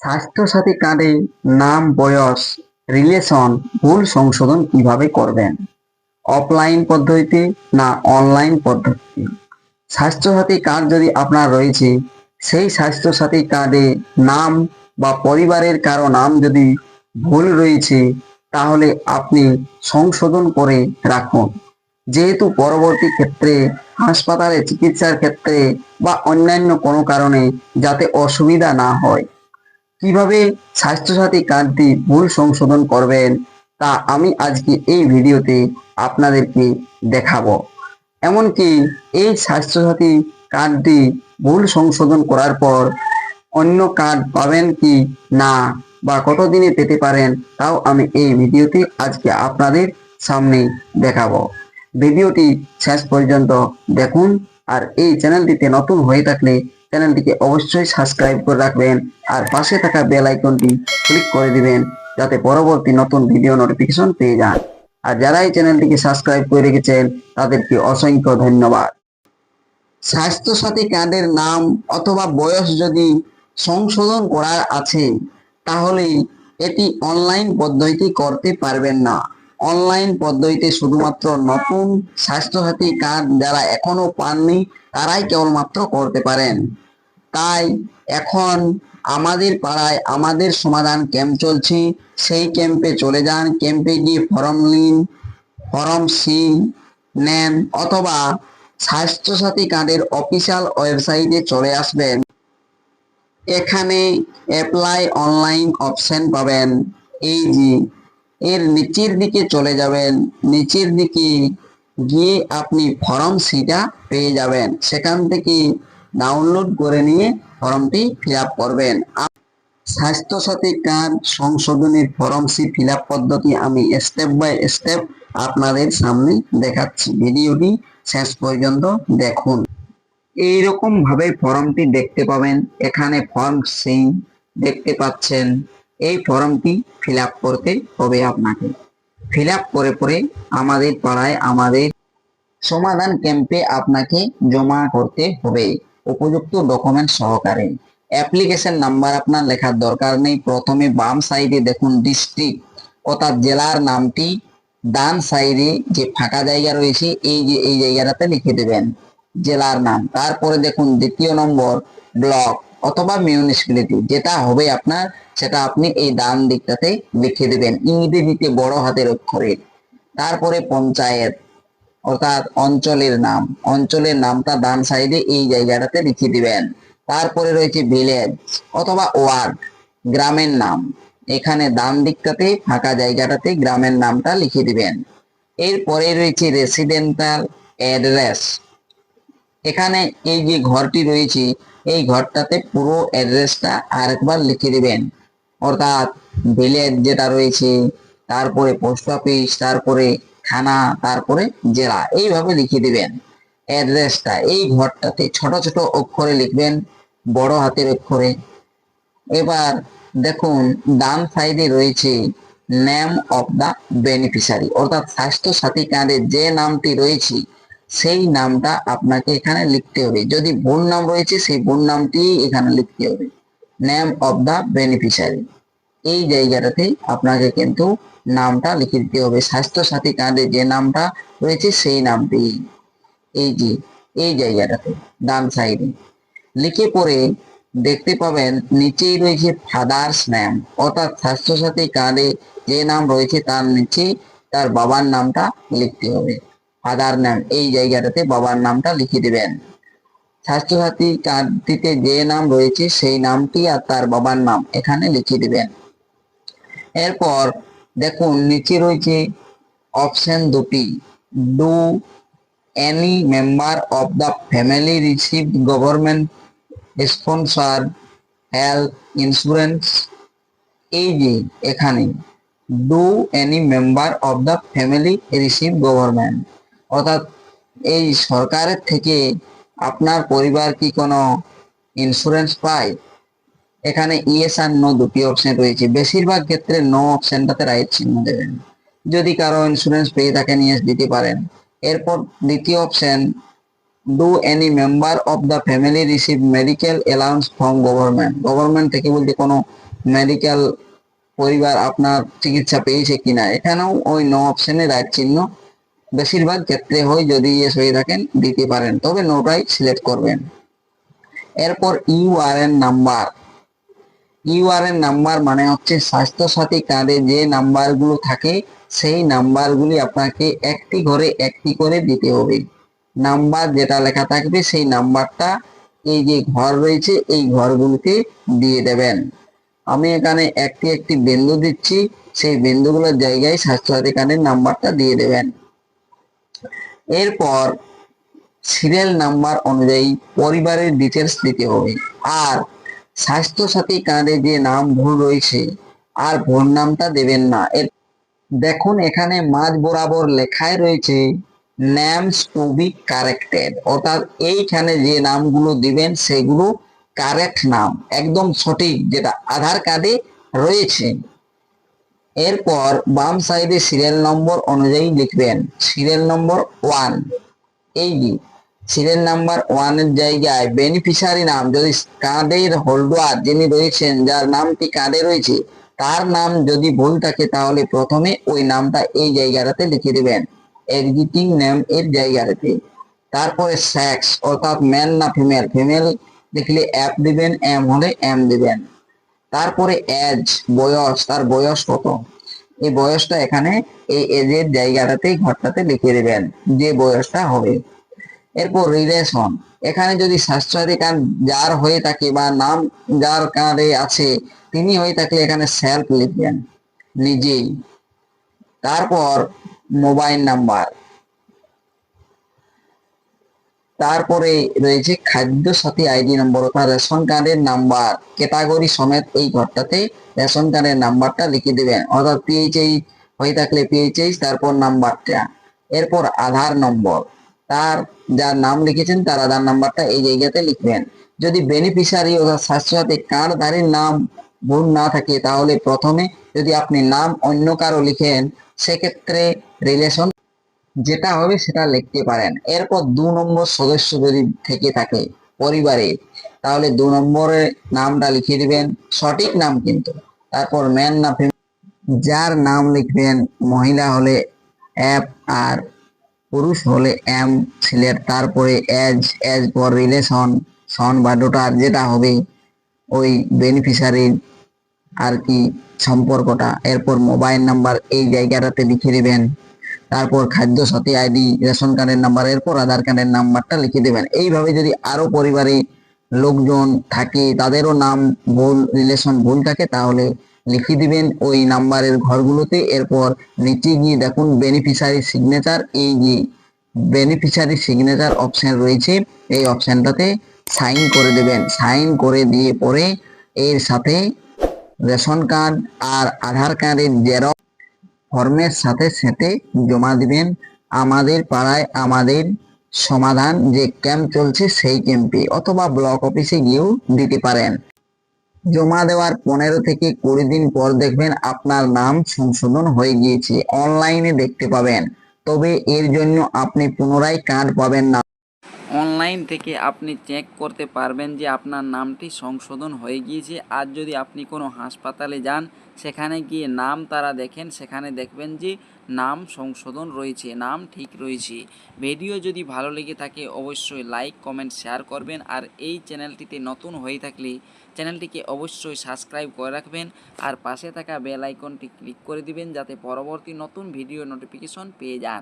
স্বাস্থ্যসাথী কার্ডে নাম, বয়স রিলেশন ভুল সংশোধন কীভাবে করবেন? অফলাইন পদ্ধতিতে না অনলাইন পদ্ধতিতে স্বাস্থ্যসাথী কার্ড যদি আপনার রয়েছে, সেই স্বাস্থ্যসাথী কার্ডে নাম বা পরিবারের কারও নাম যদি ভুল রয়েছে, তাহলে আপনি সংশোধন করে রাখুন। যেহেতু পরবর্তী ক্ষেত্রে হাসপাতালে চিকিৎসার ক্ষেত্রে বা অন্যান্য কোনো কারণে যাতে অসুবিধা না হয় কীভাবে স্বাস্থ্যসাথী কার্ডটি ভুল সংশোধন করবেন তা আমি আজকে এই ভিডিওতে আপনাদেরকে দেখাবো। এমনকি এই স্বাস্থ্যসাথী কার্ডটি ভুল সংশোধন করার পর অন্য কার্ড পাবেন কি না বা কতদিনে পেতে পারেন তাও আমি এই ভিডিওতে আজকে আপনাদের সামনে দেখাবো। ভিডিওটি শেষ পর্যন্ত দেখুন আর এই চ্যানেলটিতে নতুন হয়ে থাকলে চ্যানেলটিকে অবশ্যই সাবস্ক্রাইব করে রাখবেন আর পাশে থাকা বেল আইকনটি ক্লিক করে দিবেন যাতে পরবর্তী নতুন ভিডিও নোটিফিকেশন পেয়ে যান। আর যারা এই চ্যানেলটিকে সাবস্ক্রাইব করে রেখেছেন, তাদেরকে অসংখ্য ধন্যবাদ। স্বাস্থ্যসাথী কার্ডের নাম অথবা বয়স যদি সংশোধন করার আছে, তাহলে এটি অনলাইন পদ্ধতি করতে পারবেন না। অনলাইন পদ্ধতিতে শুধুমাত্র নতুন স্বাস্থ্যসাথী কার্ড যারা এখনও পাননি, তারাই কেবলমাত্র করতে পারেন। তাই এখন আমাদের পাড়ায় আমাদের সমাধান ক্যাম্প চলছে। সেই ক্যাম্পে চলে যান। ক্যাম্পে গিয়ে ফর্ম নিন ফর্ম সি নেন অথবা স্বাস্থ্যসাথী কার্ডের অফিসিয়াল ওয়েবসাইটে চলে আসবেন। এখানে অ্যাপ্লাই অনলাইন অপশন পাবেন। এই যে এর নিচের দিকে চলে যাবেন। নিচের দিকে গিয়ে আপনি ফর্ম সিটা পেয়ে যাবেন। সেখান থেকে ডাউনলোড করে নিয়ে ফর্মটি ফিল করবেন। স্বাস্থ্যসাথী কার্ড সংশোধনের ফর্ম সি ফিল পদ্ধতি আমি স্টেপ বাই স্টেপ আপনাদের সামনে দেখাচ্ছি। ভিডিওটি শেষ পর্যন্ত দেখুন। এইরকম ভাবে ফর্মটি দেখতে পাবেন। এখানে ফর্ম সি দেখতে পাচ্ছেন। এই ফর্মটি ফিল করতে হবে আপনাকে। ফিল করে পরে আমাদের পাড়ায় আমাদের সমাধান ক্যাম্পে আপনাকে জমা করতে হবে। উপযুক্ত ডকুমেন্ট সহকারে। অ্যাপ্লিকেশন নাম্বার আপনার লেখার দরকার নেই। প্রথমে বাম সাইডে দেখুন ডিস্ট্রিক্ট, অর্থাৎ জেলার নামটি। ডান সাইডে যে ফাঁকা জায়গা রয়েছে, এই যে, এই জায়গাটাতে লিখে দেবেন জেলার নাম। তারপরে দেখুন দ্বিতীয় নম্বর ব্লক। অথবা মিউনিসিপ্যালিটি যেটা হবে আপনার, সেটা আপনি এই ডান দিকটাতে লিখে দেবেন, ইংরেজিতে বড় হাতের অক্ষরে তারপরে পঞ্চায়েত, অর্থাৎ অঞ্চলের নাম। অঞ্চলের নামটা ডান সাইডে এই জায়গাটাতে লিখে দিবেন। তারপরে রয়েছে ভিলেজ অথবা ওয়ার্ড, গ্রামের নাম। এখানে ডান দিকটাতে, ফাঁকা জায়গাটাতে গ্রামের নামটা লিখে দিবেন। এরপরে রয়েছে রেসিডেন্টাল অ্যাড্রেস এখানে এই যে ঘরটি রয়েছে এই ঘরটাতে পুরো অ্যাড্রেসটা আরেকবার লিখে দিবেন। অর্থাৎ ভিলেজ যেটা রয়েছে, তারপরে পোস্ট অফিস তারপরে থানা, তারপরে জেলা, এইভাবে লিখে দিবেন অ্যাড্রেসটা এই ঘরটাতে ছোট ছোট অক্ষরে লিখবেন, বড় হাতের অক্ষরে। এবার দেখুন, ডান সাইডে রয়েছে নেম অফ দা বেনিফিশিয়ারি অর্থাৎ স্বাস্থ্য সাথী কার্ডে যে নামটি রয়েছে সেই নামটা আপনাকে এখানে লিখতে হবে। যদি ভুল নাম রয়েছে, সেই ভুল নামটি এখানে লিখতে হবে। নেম অফ দা বেনিফিশিয়ারি এই জায়গাটাতে আপনাকে কিন্তু নামটা লিখে দিতে হবে। স্বাস্থ্য সাথী কার্ডে যে নামটা রয়েছে, সেই নামটি এই যে, এই জায়গাটাতে, ডান সাইডে। লিখে পরে দেখতে পাবেন, নিচেই রয়েছে ফাদার্স নেম অর্থাৎ স্বাস্থ্যসাথী কার্ডে যে নাম রয়েছে, তার নিচে তার বাবার নামটা লিখতে হবে। ফাদার নাম এই জায়গাটাতে বাবার নামটা লিখে দিবেন। স্বাস্থ্যসাথী কার্ডটিতে যে নাম রয়েছে, সেই নামটি আর তার বাবার নাম এখানে লিখে দিবেন। এরপর দেখুন, নিচে রয়েছে অপশন দুটি। Do any member of the family receive government sponsor health insurance. এই যে এখানে, do any member of the family receive government. অর্থাৎ এই সরকারের থেকে আপনার পরিবার কি কোনো ইন্স্যুরেন্স পায়? এখানে ইয়েস আর নো দুটি অপশন রয়েছে। বেশিরভাগ ক্ষেত্রে নো অপশনটাতে রাইট চিহ্ন দেবেন। যদি কারও ইন্স্যুরেন্স পেয়ে থাকেন ইয়েস দিতে পারেন। এরপর দ্বিতীয় option do any member of the family receive medical allowance from government government থেকে বলতে কোনো মেডিকেল পরিবার আপনার চিকিৎসা পেয়েছে কিনা? এখানেও ওই নো অপশনে রাইট চিহ্ন বেশিরভাগ ক্ষেত্রে হয় যদি ইয়েস হয়ে থাকেন, দিতে পারেন। তবে নোটাই সিলেক্ট করবেন। এরপর ইউআরএন নাম্বার ইউআরএন নাম্বার মানে হচ্ছে স্বাস্থ্যসাথী কার্ডে যে নাম্বারগুলো থাকে, সেই নাম্বারগুলি আপনাকে একটি ঘরে একটি করে দিতে হবে। নাম্বার যেটা লেখা থাকবে, সেই নাম্বারটা এই যে ঘর রয়েছে, এই ঘরগুলিতে দিয়ে দেবেন। আমি এখানে একটি একটি বিন্দু দিচ্ছি, সেই বিন্দুগুলোর জায়গায় স্বাস্থ্যসাথী কার্ডের নাম্বারটা দিয়ে দেবেন। এরপর সিরিয়াল নাম্বার অনুযায়ী পরিবারের ডিটেলস দিতে হবে। আর স্বাস্থ্যসাথী কার্ডে যে নাম ভুল রয়েছে, আর ভুল নামটা দেবেন না। এর দেখুন, এখানে মাঝ বরাবর লেখায় রয়েছে নেমস টু বি কারেক্টেড অর্থাৎ এইখানে যে নামগুলো দিবেন, সেগুলো কারেক্ট নাম। একদম সঠিক, যেটা আধার কার্ডে রয়েছে। এরপর বাম সাইডে সিরিয়াল নম্বর অনুযায়ী লিখবেন। Serial number one. এই সিরিয়াল নাম্বার ওয়ানের জায়গায় বেনিফিশিয়ারি নাম, যদি কার্ডের হোল্ডার যিনি রয়েছেন, যার নামটি কার্ডে রয়েছে, তার নাম যদি ভুল থাকে, তাহলে প্রথমে ওই নামটা এই জায়গাটাতে লিখে দেবেন। এক্সিটিং নেম এর জায়গাটাতে। তারপরে সেক্স, অর্থাৎ ম্যান না ফিমেল ফিমেল লিখলে অ্যাপ দিবেন এম হলে এম দিবেন। তারপরে এজ বয়স, তার বয়স কত? এই বয়সটা এখানে এই এজের জায়গাটাতে ঘরটাতে লিখে দেবেন যে বয়সটা হবে। এরপর রিলেশন এখানে যদি কার্ড যার হয়ে থাকে বা নাম যার কার্ডে আছে, তিনি হয়ে থাকলে এখানে সেলফ লিখবেন, নিজেই। তারপর মোবাইল নাম্বার তারপরে রয়েছে খাদ্য সাথী আইডি নম্বর অর্থাৎ রেশন কার্ডের নাম্বার। ক্যাটাগরি সমেত এই ঘরটাতে রেশন কার্ডের নাম্বারটা লিখে দিবেন। অর্থাৎ পিএইচএই হয়ে থাকলে পিএইচএইচ তারপর নাম্বারটা। এরপর আধার নম্বর। তার যার নাম লিখেছেন, তার আধার নাম্বারটা এই জায়গাতে লিখবেন। যদি বেনিফিশিয়ারি অর্থাৎ স্বাস্থ্যসাথী কার্ডধারীর নাম ভুল না থাকে, তাহলে প্রথমে যদি আপনি নাম অন্য কারও লিখেন, সেক্ষেত্রে রিলেশন যেটা হবে সেটা লিখতে পারেন। এরপর দু নম্বর সদস্য যদি থেকে থাকে পরিবারে, তাহলে দু নম্বরে নামটা লিখে দিবেন। সঠিক নাম কিন্তু। তারপর ম্যান না যার নাম লিখবেন মহিলা হলে অ্যাপ আর পুরুষ হলে এম সিলেক্ট তারপরে এজ এজ পর রিলেশন সন বা ডোটার যেটা হবে ওই বেনিফিশিয়ারির আর কি সম্পর্কটা। এরপর মোবাইল নাম্বার এই জায়গাটাতে লিখে দিবেন। তারপর খাদ্য সাথী আইডি, রেশন কার্ডের নাম্বার, এরপর আধার কার্ডের নাম্বারটা লিখে দেবেন। এইভাবে যদি আরও পরিবারে লোকজন থাকে, তাদেরও নাম, ভুল রিলেশন ভুল থাকে, তাহলে লিখে দিবেন ওই নাম্বারের ঘরগুলোতে। এরপর নিচে গিয়ে দেখুন বেনিফিশিয়ারি সিগনেচার এই যে বেনিফিশিয়ারি সিগনেচার অপশন রয়েছে, এই অপশনটাতে সাইন করে দেবেন। সাইন করে দিয়ে পরে এর সাথে রেশন কার্ড আর আধার কার্ডের জেরক্স ফর্মের সাথে সাথে জমা দিবেন। আমাদের পাড়ায় আমাদের সমাধান যে ক্যাম্প চলছে সেই ক্যাম্পে অথবা ব্লক অফিসে গিয়েও দিতে পারেন। জমা দেওয়ার পনেরো থেকে কুড়ি দিন পর দেখবেন আপনার নাম সংশোধন হয়ে গিয়েছে। অনলাইনে দেখতে পাবেন। তবে এর জন্য আপনি পুনরায় কার্ড পাবেন না। অনলাইন থেকে আপনি চেক করতে পারবেন যে আপনার নামটি সংশোধন হয়ে গিয়েছে। আর যদি আপনি কোনো হাসপাতালে যান সেখানে গিয়ে নাম তারা দেখেন, সেখানে দেখবেন যে নাম সংশোধন রয়েছে, নাম ঠিক রয়েছে। ভিডিও যদি ভালো লেগে থাকে অবশ্যই লাইক কমেন্ট শেয়ার করবেন। আর এই চ্যানেলটিতে নতুন হয়ে থাকলে চ্যানেলটিকে অবশ্যই সাবস্ক্রাইব করে রাখবেন। আর পাশে থাকা বেল আইকনটি ক্লিক করে দিবেন যাতে পরবর্তী নতুন ভিডিও নোটিফিকেশন পেয়ে যান।